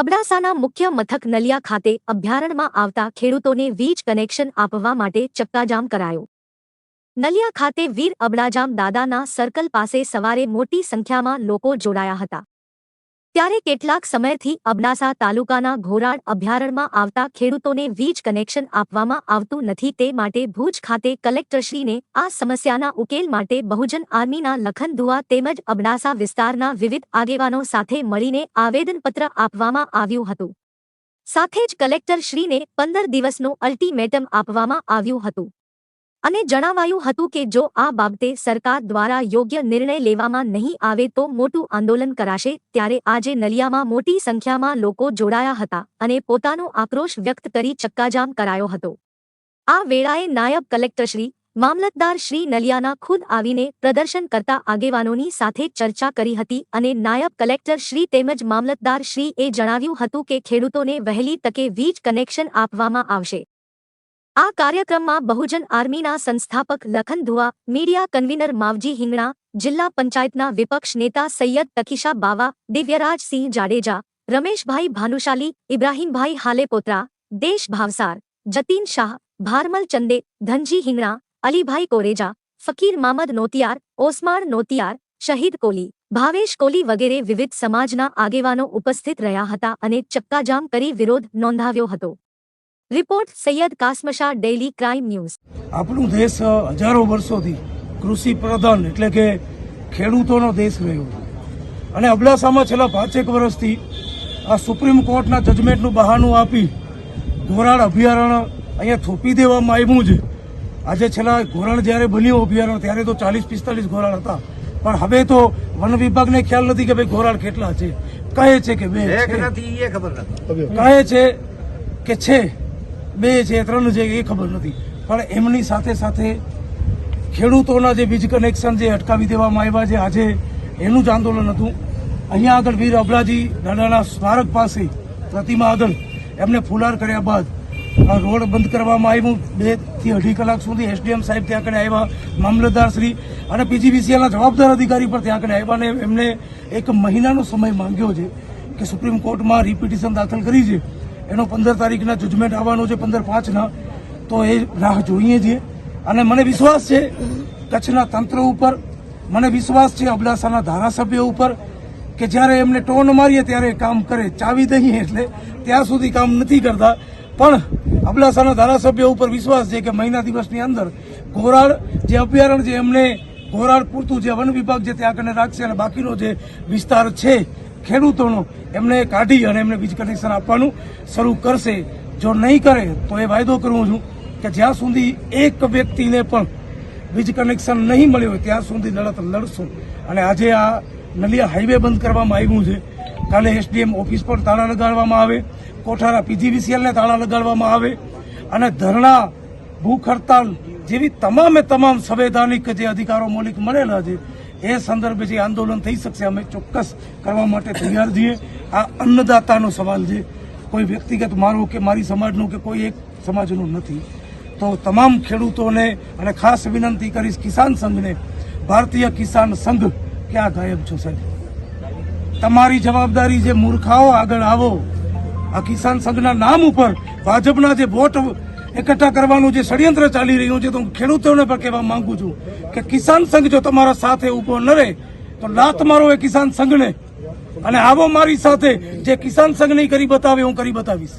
અબડાસાના મુખ્ય મથક નલિયા ખાતે અભયારણ્યમાં આવતા ખેડૂતોને વીજ કનેક્શન આપવા માટે ચક્કાજામ કરાયો. નલિયા ખાતે વીર અબડાજામ દાદાના સર્કલ પાસે સવારે મોટી સંખ્યામાં લોકો જોડાયા હતા. ત્યારે કેટલાક સમયથી અબડાસા તાલુકાના ઘોરાડ અભયારણ્યમાં આવતા ખેડૂતોને વીજ કનેક્શન આપવામાં આવતું નથી તે માટે ભુજ ખાતે કલેક્ટરશ્રીને આ સમસ્યાના ઉકેલ માટે બહુજન આર્મીના લખન તેમજ અબડાસા વિસ્તારના વિવિધ આગેવાનો સાથે મળીને આવેદનપત્ર આપવામાં આવ્યું હતું. સાથે જ કલેક્ટરશ્રીને પંદર દિવસનું અલ્ટિમેટમ આપવામાં આવ્યું હતું. અને જણાવાયું હતું કે જો આ બાબતે સરકાર દ્વારા યોગ્ય નિર્ણય લેવામાં નહીં આવે તો મોટું આંદોલન કરાશે, ત્યારે આજે નલિયામાં મોટી સંખ્યામાં લોકો જોડાયા હતા અને પોતાનો આક્રોશ વ્યક્ત કરી ચક્કાજામ કરાયો હતો. આ વેળાએ નાયબ કલેક્ટરશ્રી, મામલતદાર શ્રી નલિયાના ખુદ આવીને પ્રદર્શન કરતા આગેવાનોની સાથે ચર્ચા કરી હતી અને નાયબ કલેક્ટર શ્રી તેમજ મામલતદાર શ્રી એ જણાવ્યું હતું કે ખેડૂતોને વહેલી તકે વીજ કનેક્શન આપવામાં આવશે. આ કાર્યક્રમમાં બહુજન આર્મીના સંસ્થાપક લખન ધુઆ, મીડિયા કન્વીનર માવજી હિંગણા, જિલ્લા પંચાયતના વિપક્ષ નેતા સૈયદ તકીશા બાવા દિવ્યરાજસિંહ જાડેજા, રમેશભાઈ ભાનુશાલી, ઇબ્રાહીમભાઈ હાલેપોત્રા, દેશ ભાવસાર, જતીન શાહ, ભારમલ ચંદે, ધનજી હિંગણા, અલીભાઈ કોરેજા, ફકીર મામદ નોતિયાર ઓસમાણ નોતિયાર, શહીદ કોલી ભાવેશ કોલી વગેરે વિવિધ સમાજના આગેવાનો ઉપસ્થિત રહ્યા હતા અને ચક્કાજામ કરી વિરોધ નોંધાવ્યો હતો. Report Sayed Kasamsha daily crime news. આપણું દેશ હજારો વર્ષોથી કૃષિ પ્રધાન એટલે કે ખેડૂતોનો દેશ રહ્યો. અને અબડાસામાં છેલ્લા પાંચેક વર્ષથી આ સુપ્રીમ કોર્ટના જજમેન્ટનું બહાનું આપી ઘોરાડ અભયારણ્ય અહીંયા થોપી દેવામાં આવ્યું છે. આજે છેલ્લા ઘોરાણ જ્યારે બન્યું અભયારણ્ય ત્યારે તો ચાલીસ પિસ્તાલીસ ઘોરાણ હતા. પણ હવે તો વન વિભાગને ખ્યાલ નથી કે ભાઈ ઘોરાડ કેટલા છે. કહે છે કે બે એક છે. નથી એ ખબર નથી. કહે છે કે છે. બે છે ત્રણ છે એ ખબર નથી. પણ એમની સાથે સાથે ખેડૂતોના જે વીજ કનેક્શન જે અટકાવી દેવામાં આવ્યા છે, આજે એનું જ આંદોલન હતું. અહીંયા આગળ વીર અબડાજી દાદાના સ્મારક પાસે પ્રતિમા આગળ એમને ફુલાર કર્યા બાદ રોડ બંધ કરવામાં આવ્યું. બેથી અઢી કલાક સુધી એસડીએમ સાહેબ ત્યાં આગળ આવ્યા, મામલતદાર શ્રી અને પીજીવીસીએલના જવાબદાર અધિકારી પણ ત્યાં આગળ આવ્યા અને એમને એક મહિનાનો સમય માંગ્યો છે કે સુપ્રીમ કોર્ટમાં રિપિટિશન દાખલ કરી છે. એનો પંદર તારીખના જજમેન્ટ આવવાનો છે, પંદર પાંચના. તો એ રાહ જોઈએ છીએ. અને મને વિશ્વાસ છે, કચ્છના તંત્ર ઉપર, મને વિશ્વાસ છે અબડાસાના ધારાસભ્ય ઉપર, કે જ્યારે એમને ટોન મારીએ ત્યારે કામ કરે. ચાવી દઈએ એટલે ત્યાં સુધી કામ નથી કરતા. પણ અબડાસાના ધારાસભ્ય ઉપર વિશ્વાસ છે કે મહિના દિવસની અંદર ઘોરાડ જે અભયારણ્ય જે એમને ઘોરાડ પૂરતું જે વન વિભાગ જે ત્યાં આગળ રાખશે અને બાકીનો જે વિસ્તાર છે ખેડૂતોનો એમને કાઢી અને એમને વીજ કનેક્શન આપવાનું શરૂ કરશે. જો નહીં કરે, તો એ વાયદો કરું છું કે જ્યાં સુધી એક વ્યક્તિને પણ વીજ કનેક્શન નહીં મળ્યું હોય, ત્યાં સુધી લડત લડશું. અને આજે આ નલિયા હાઈવે બંધ કરવામાં આવ્યું છે. કાલે એસડીએમ ઓફિસ પર તાળા લગાડવામાં આવે, કોઠારા પીજીવીસીએલને તાળા લગાડવામાં આવે, અને ધરણા ભૂખ હડતાલ જેવી તમામે તમામ સંવૈધાનિક જે અધિકારો મૌલિક મળેલા છે એ સંદર્ભે જે આંદોલન થઈ શકશે, અમે ચોક્કસ કરવા માટે તૈયાર છીએ. આ અન્નદાતાનો સવાલ છે. કોઈ વ્યક્તિગત મારું કે મારી સમાજનું કે કોઈ એક સમાજનું નથી. તો તમામ ખેડૂતોને અને ખાસ વિનંતી કરીશ કિસાન સંઘને, ભારતીય કિસાન સંઘ ક્યાં ગાયબ છો સાહેબ. તમારી જવાબદારી જે મૂર્ખાઓ આગળ આવો, આ કિસાન સંઘના નામ ઉપર ભાજપના જે વોટ એકઠા કરવાનું જે ષડયંત્ર ચાલી રહ્યું છે, તો હું ખેડૂતોને પણ કહેવા માંગુ છું કે કિસાન સંઘ જો તમારા સાથે ઊભો ન રહે, તો લાત મારો એ કિસાન સંઘને. અને આવો મારી સાથે જે કિસાન સંઘ નહીં કરી બતાવે, હું કરી બતાવીશ.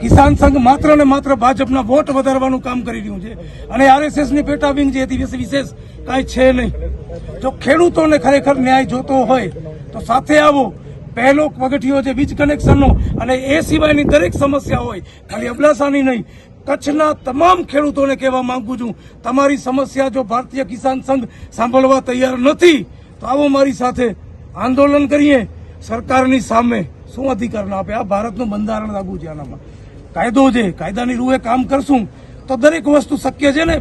કિસાન સંઘ માત્ર ને માત્ર ભાજપના વોટ વધારવાનું કામ કરી રહ્યું છે. અને આરએસએસની પેટા વિંગ જે હતી વિશેષ કાંઈ છે નહીં. જો ખેડૂતોને ખરેખર ન્યાય જોતો હોય, તો સાથે આવો. પહેલો પગથિયો છે વીજ કનેક્શનનો અને એ સિવાયની દરેક સમસ્યા હોય, ખાલી અબડાસાની નહીં, કચ્છના તમામ ખેડૂતોને કહેવા માંગુ છું, તમારી સમસ્યા જો ભારતીય કિસાન સંઘ સાંભળવા તૈયાર નથી, તો આવો મારી સાથે આંદોલન કરીએ. સરકારની સામે શું અધિકાર ના આપે? આ ભારતનું બંધારણ લાગુ છે આનામાં. કાયદો છે, કાયદાની રૂએ કામ કરશું, તો દરેક વસ્તુ શક્ય છે ને?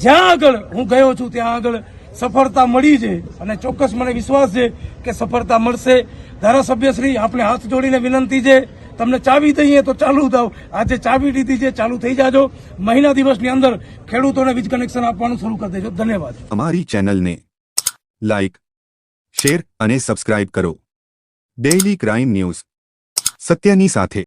જ્યાં આગળ હું ગયો છું, ત્યાં આગળ સફળતા મળી છે. અને ચોક્કસ મને વિશ્વાસ છે કે સફળતા મળશે. ધારાસભ્યશ્રી આપણે હાથ જોડીને વિનંતી છે, તમને ચાવી દઈએ તો ચાલુ થાવ આજે ચાવી લીધી છે, ચાલુ થઈ જાજો. મહિના દિવસની અંદર ખેડૂતોને વીજ કનેક્શન આપવાનું શરૂ કરી દેજો. ધન્યવાદ. અમારી ચેનલને લાઈક, શેર અને સબસ્ક્રાઇબ કરો. Daily crime news. સત્યની સાથે.